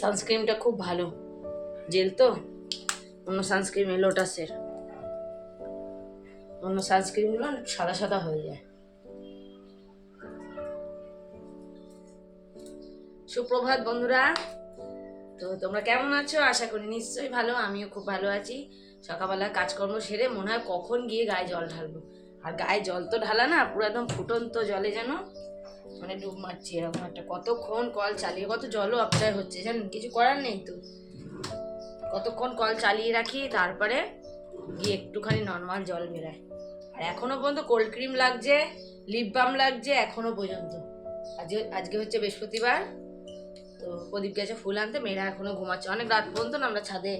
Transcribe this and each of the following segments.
সানস্ক্রিনটা খুব ভালো। জেল তো? অন্য সানস্ক্রিন লোটাসের অন্য সানস্ক্রিমগুলো সাদা সাদা হয়ে যায়। সুপ্রভাত বন্ধুরা, তো তোমরা কেমন আছো? আশা করি নিশ্চয়ই ভালো, আমিও খুব ভালো আছি। সকালবেলা কাজকর্ম সেরে মনে হয় কখন গিয়ে গায়ে জল ঢালবো। আর গায়ে জল তো ঢালা না, পুরো একদম ফুটন্ত জলে যেন। মানে ডুব মারছি এরকম একটা। কতক্ষণ কল চালিয়ে, কত জলও অপচয় হচ্ছে, জানেন? কিছু করার নেই তো। কতক্ষণ কল চালিয়ে রাখি, তারপরে গিয়ে একটুখানি নর্মাল জল বেরায়। আর এখনও পর্যন্ত কোল্ড ক্রিম লাগছে লিপ বাম লাগছে এখনও পর্যন্ত। আজকে আজকে হচ্ছে বৃহস্পতিবার, তো প্রদীপ গেছে ফুল আনতে, মেয়েরা এখনও ঘুমাচ্ছে। অনেক রাত পর্যন্ত না আমরা ছাদে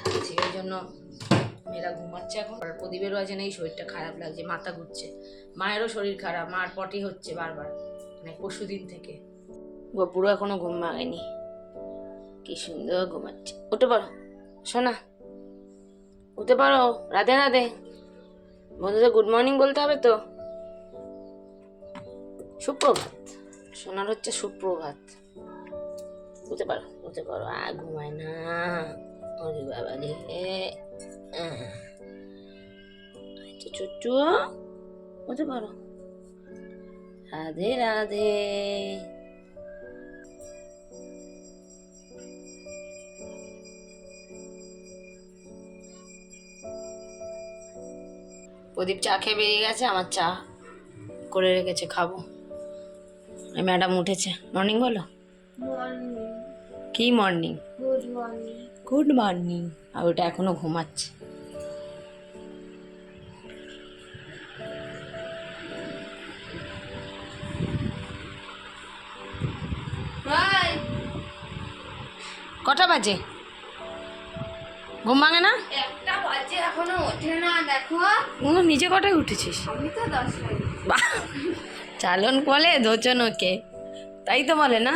থাকছি ওই জন্য মেয়েরা ঘুমাচ্ছে এখন। আর প্রদীপেরও আছে না এই শরীরটা খারাপ লাগছে, মাথা ঘুরছে। মায়েরও শরীর খারাপ, মার পটি হচ্ছে বারবার। মানে পরশু দিন থেকে। গপুরও এখনও ঘুম ভাঙেনি। কি সুন্দর ঘুমাচ্ছে। উঠে পারো শোনা উঠতে পারো রাধে রাধে। বন্ধুদের গুড মর্নিং বলতে হবে তো? সুপ্রভাত। সোনার হচ্ছে সুপ্রভাত। উঠতে পারো উঠতে পারো আর ঘুমায় না। ওরে বাবা রে। আচ্ছা চুচু উঠতে পারো রাধে রাধে। প্রদীপ চা খেয়ে বেরিয়ে গেছে আমার চা করে রেখেছে খাব। ম্যাডাম উঠেছে। মর্নিং বলো? কি morning? Good morning. Good morning. আর ওটা এখনও ঘুমাচ্ছে। কটা বাজে? ঘুম ভাঙে না? একটা বাজে এখনও ওঠে না দেখো। ও নিজে কটায় উঠেছিস? আমি তো দশটায় চালন বলে দোচন ওকে তাই তো বলে না?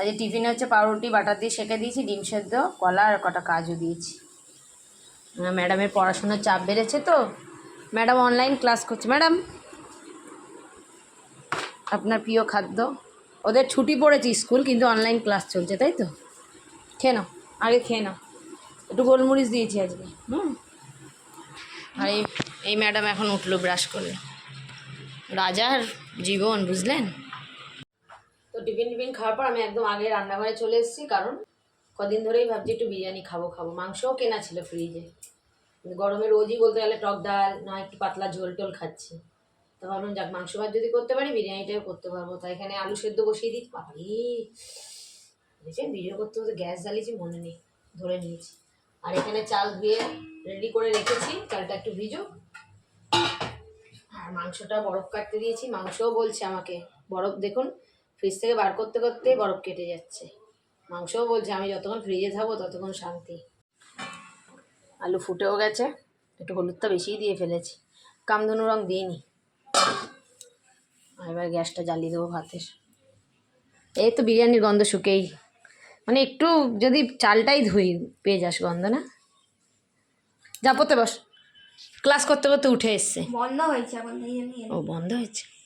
আজকে টিফিনে হচ্ছে পাউরুটি, বাটার দিয়ে সেঁকে দিয়েছি, ডিম সেদ্ধ, কলা আর কটা কাজও দিয়েছি। ম্যাডামের পড়াশোনার চাপ বেড়েছে তো। ম্যাডাম অনলাইন ক্লাস করছে। ম্যাডাম, আপনার প্রিয় খাদ্য? ওদের ছুটি পড়েছে স্কুল, কিন্তু অনলাইন ক্লাস চলছে, তাই তো? খেয়ে নাও, আগে খেয়ে নাও। একটু গোলমরিচ দিয়েছি আজকে, হুম? আর এই ম্যাডাম এখন উঠল ব্রাশ করল। রাজার জীবন, বুঝলেন? টিফিন টিফিন খাওয়ার পর আমি একদম আগে রান্নাঘরে চলে এসেছি, কারণ কদিন ধরেই ভাবছি একটু বিরিয়ানি খাব খাব। মাংসও কেনা ছিল ফ্রিজে গরমে রোজই বলতে গেলে টক ডাল, না একটু পাতলা ঝোল টোল খাচ্ছি। তো ভাবলাম যাক, মাংস ভাত যদি করতে পারি, বিরিয়ানিটাও করতে পারব। তাই এখানে আলু সেদ্ধ বসিয়ে দিই বাবারি! দেখছেন ভিডিও করতে করতে গ্যাস জ্বালিয়েছি, মনে নেই, ধরে নিয়েছি। আর এখানে চাল ধুয়ে রেডি করে রেখেছি, চালটা একটু ভিজো। আর মাংসটা বরফ কাটতে দিয়েছি। মাংসও বলছে আমাকে, বরফ দেখুন ফ্রিজ থেকে বার করতে করতে বরফ কেটে যাচ্ছে। মাংসও বলছে আমি যতক্ষণ ফ্রিজে থাকব ততক্ষণ শান্তি। আলু ফুটেও গেছে একটু হলুদটা বেশিই দিয়ে ফেলেছি। কামধনু রং দিইনি। এবার গ্যাসটা জ্বালিয়ে দেবো ভাতের। এই তো বিরিয়ানির গন্ধ শুকেই। মানে একটু যদি চালটাই ধুই পেয়ে যাস গন্ধ না? যা পড়তে বস। ক্লাস করতে করতে উঠে এসছে। বন্ধ হয়েছে ও বন্ধ হয়েছে?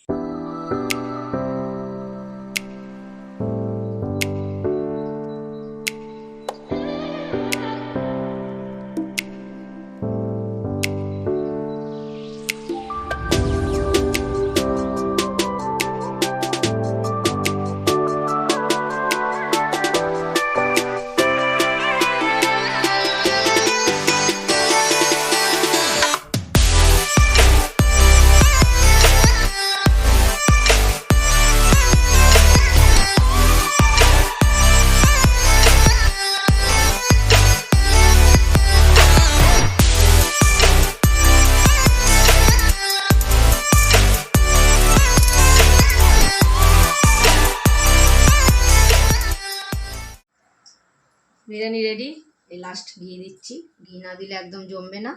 লাস্ট ঘি দিচ্ছি। ঘি না দিলে একদম জমবে না।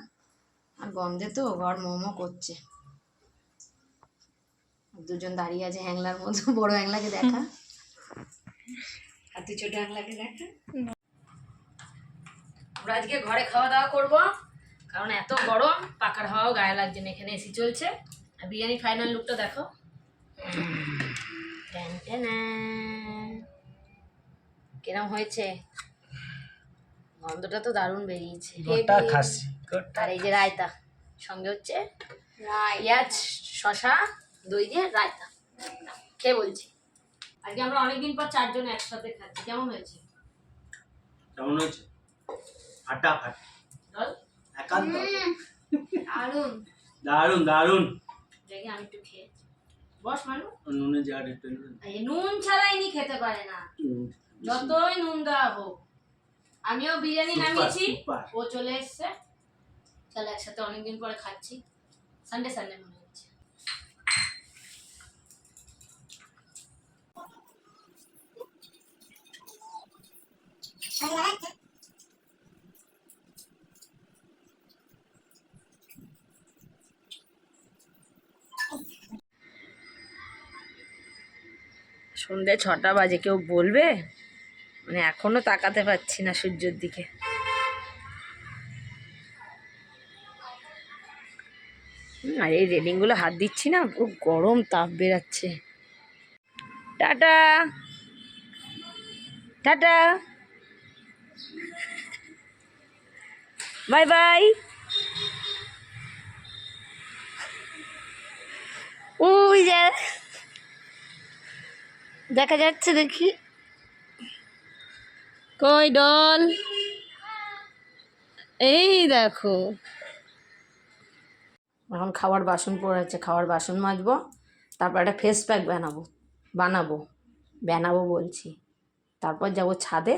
আর গন্ধে তো ঘর মোমো করছে। দুজন দাঁড়িয়ে আছে হ্যাংলার মতো। বড় হ্যাংলাকে দেখা। আর তুই ছোট হ্যাংলাকে দেখা। আমরা আজকে ঘরে খাওয়া দাওয়া করব। কারণ এত গরম পাকার হাওয়াও গায়ে লাগছে না এখানে এসি চলছে। আর বিরিয়ানি ফাইনাল লুকটা দেখো। কিরম হয়েছে? গন্ধটা তো দারুণ বেরিয়েছে। গোটা খাসি গোটা আর এই যে রায়তা সঙ্গে হচ্ছে পেঁয়াজ শশা দই দিয়ে রায়তা। খেয়ে বলছি। আজকে আমরা অনেকদিন পর চারজন একসাথে খাচ্ছি। কেমন হয়েছে? কেমন হয়েছে? ফাটাফাটি একান্ত। দারুণ দারুণ দারুণ দেখি আমি একটু খেয়ে বস মানু। নুনের জায়গাটা একটু নুন। এই নুন ছাড়াই নি খেতে পারে না। যতই নুন দেওয়া হোক। আমিও বিরিয়ানি নামিয়েছি। ও চলে এসছে। তাহলে একসাথে অনেকদিন পরে খাচ্ছি। সানডে সানডে মনে হচ্ছে। সন্ধ্যে ছটা বাজে কেউ বলবে? মানে এখনও তাকাতে পাচ্ছি না সূর্যের দিকে। আর এই রেলিংগুলো হাত দিচ্ছি না, পুরো গরম তাপ বেরাচ্ছে। টাটা। টাটা। Bye bye. ওই যা দেখা যাচ্ছে দেখি। কই ডল? এই দেখো। এখন খাওয়ার বাসন পড়ে আছে খাওয়ার বাসন মাজবো, তারপর একটা ফেস প্যাক বানাবো বানাবো বানাবো বলছি। তারপর যাব ছাদে,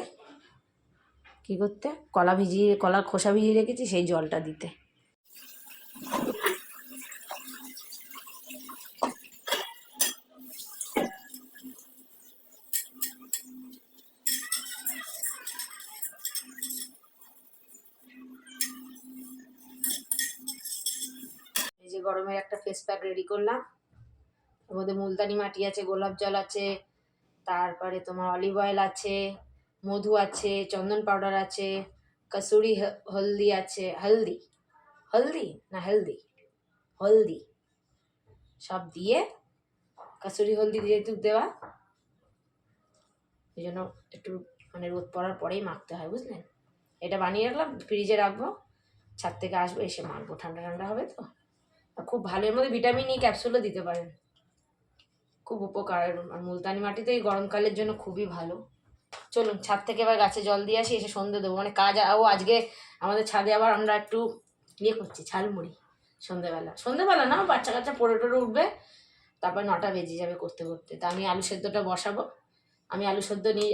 কি করতে? কলা ভিজিয়ে, কলার খোসা ভিজিয়ে রেখেছি, সেই জলটা দিতে। গরমের একটা ফেস প্যাক রেডি করলাম। এর মধ্যে মুলতানি মাটি আছে, গোলাপ জল আছে, তারপরে তোমার অলিভ অয়েল আছে, মধু আছে, চন্দন পাউডার আছে, কসুরি হলদি আছে, হলদি হলদি না হেলদি? হলদি। সব দিয়ে কসুরি হলদি দিয়ে দুধ দেওয়া। এই জন্য একটু মানে রোদ পড়ার পরেই মাখতে হয়, বুঝলেন? এটা বানিয়ে রাখলাম ফ্রিজে রাখব, ছাদ থেকে আসব, এসে মাখবো, ঠান্ডা ঠান্ডা হবে তো? খুব ভালো, এর মধ্যে ভিটামিন ই ক্যাপসুলও দিতে পারেন। খুব উপকার আর মুলতানি মাটি তো এই গরমকালের জন্য খুবই ভালো। চলুন, ছাদ থেকে এবার গাছে জল দিয়ে আসি, এসে সন্ধে দেবো। মানে কাজ, ও আজকে আমাদের ছাদে আবার আমরা একটু ইয়ে করছি, ঝালমুড়ি সন্ধেবেলা। সন্ধেবেলা না, বাচ্চা কাচ্চা পড়ে টড়ে উঠবে, তারপর নটা বেজে যাবে করতে করতে। তা আমি আলু সেদ্ধটা বসাবো। আমি আলু সেদ্ধ নিই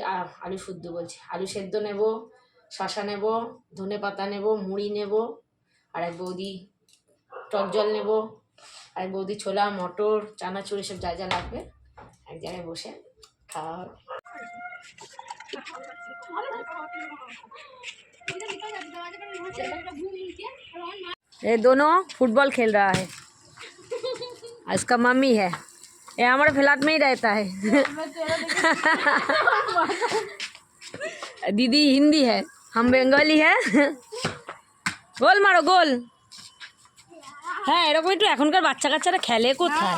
আলু শুদ্ধ বলছি। আলু সেদ্ধ নেব শশা নেব ধনে পাতা নেব, মুড়ি নেব, আর এক বৌদি টক জল নেব আর এক বৌদি ছোলা মটর চানাচুর এসব যা যা লাগবে এক জায়গায় বসে খাওয়া হবে ये दोनों फुटबॉल खेल रहा है और इसका मम्मी है ये हमारे फ्लैट में ही रहता है दीदी हिंदी है हम बंगाली है গোল মারো গোল হ্যাঁ এরকম একটু এখনকার বাচ্চা কাচ্চারা খেলে কোথায়?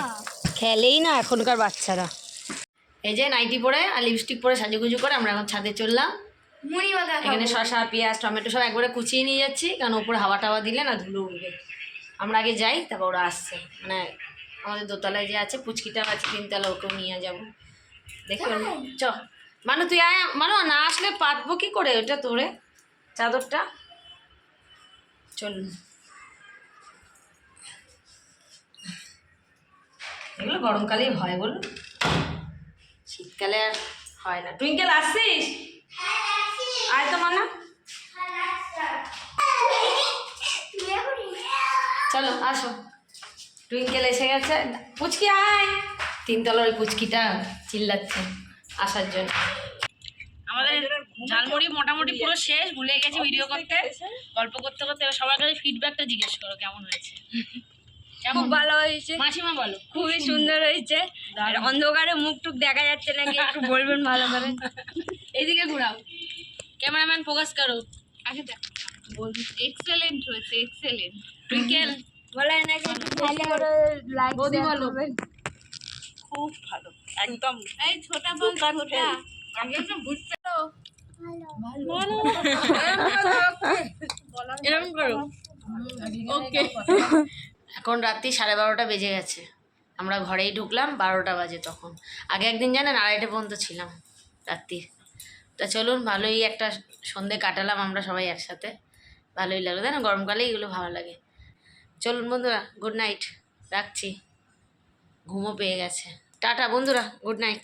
খেলেই না এখনকার বাচ্চারা। এই যে নাইটি পরে আর লিপস্টিক পরে সাজুগুজু করে আমরা এখন ছাদে চললাম। এখানে শসা পেঁয়াজ টমেটো সব একবারে কুচিয়ে নিয়ে যাচ্ছি কারণ উপরে হাওয়া টাওয়া দিলে না ধুলো উঠবে। আমরা আগে যাই তারপর ওরা আসছে। মানে আমাদের দোতলায় যে আছে পুচকিটা আছে তিনতলা ওকেও নিয়ে যাব। দেখি ওর- চ মানু তুই আয় মানু না আসলে পাতবো কি করে? ওটা তোরে চাদরটা। চলুন। এগুলো গরমকালেই হয় বলুন। শীতকালে আর হয় না। টুইঙ্কেল, আসছিস? আয় তো, মানা। চলো, আসো। টুইঙ্কেল এসে গেছে। পুচকি, আয়। তিনতলার ওই পুচকিটা চিল্লাচ্ছে আসার জন্য। আমাদের ঝালমুড়ি মোটামুটি পুরো শেষ, ভুলে গেছি ভিডিও করতে। গল্প করতে করতে সবার কাছে ফিডব্যাকটা জিজ্ঞেস করো, কেমন হয়েছে? খুব ভালো হয়েছে। মাসিমা বলো। খুবই সুন্দর হয়েছে। আর অন্ধকারে মুখ টুক দেখা যাচ্ছে নাকি একটু বলবেন ভালো করে। এদিকে ঘোরাও। ক্যামেরাম্যান ফোকাস করো। আগে দেখ এক্সেলেন্ট হয়েছে এক্সেলেন্ট লাইক বৌদি বলো। খুব ভালো একদম। এই ছোটা বল ছোটা। আগে তো বুঝতে এরকম করো। ওকে এখন রাত্রি সাড়ে বারোটা বেজে গেছে। আমরা ঘরেই ঢুকলাম, বারোটা বাজে তখন। আগে একদিন জানেন, আড়াইটে পর্যন্ত ছিলাম রাত্রির তা চলুন, ভালোই একটা সন্ধে কাটালাম আমরা সবাই একসাথে। ভালোই লাগল তাই না গরমকালে এগুলো ভালো লাগে। চলুন বন্ধুরা গুড নাইট রাখছি। ঘুমও পেয়ে গেছে। টাটা বন্ধুরা গুড নাইট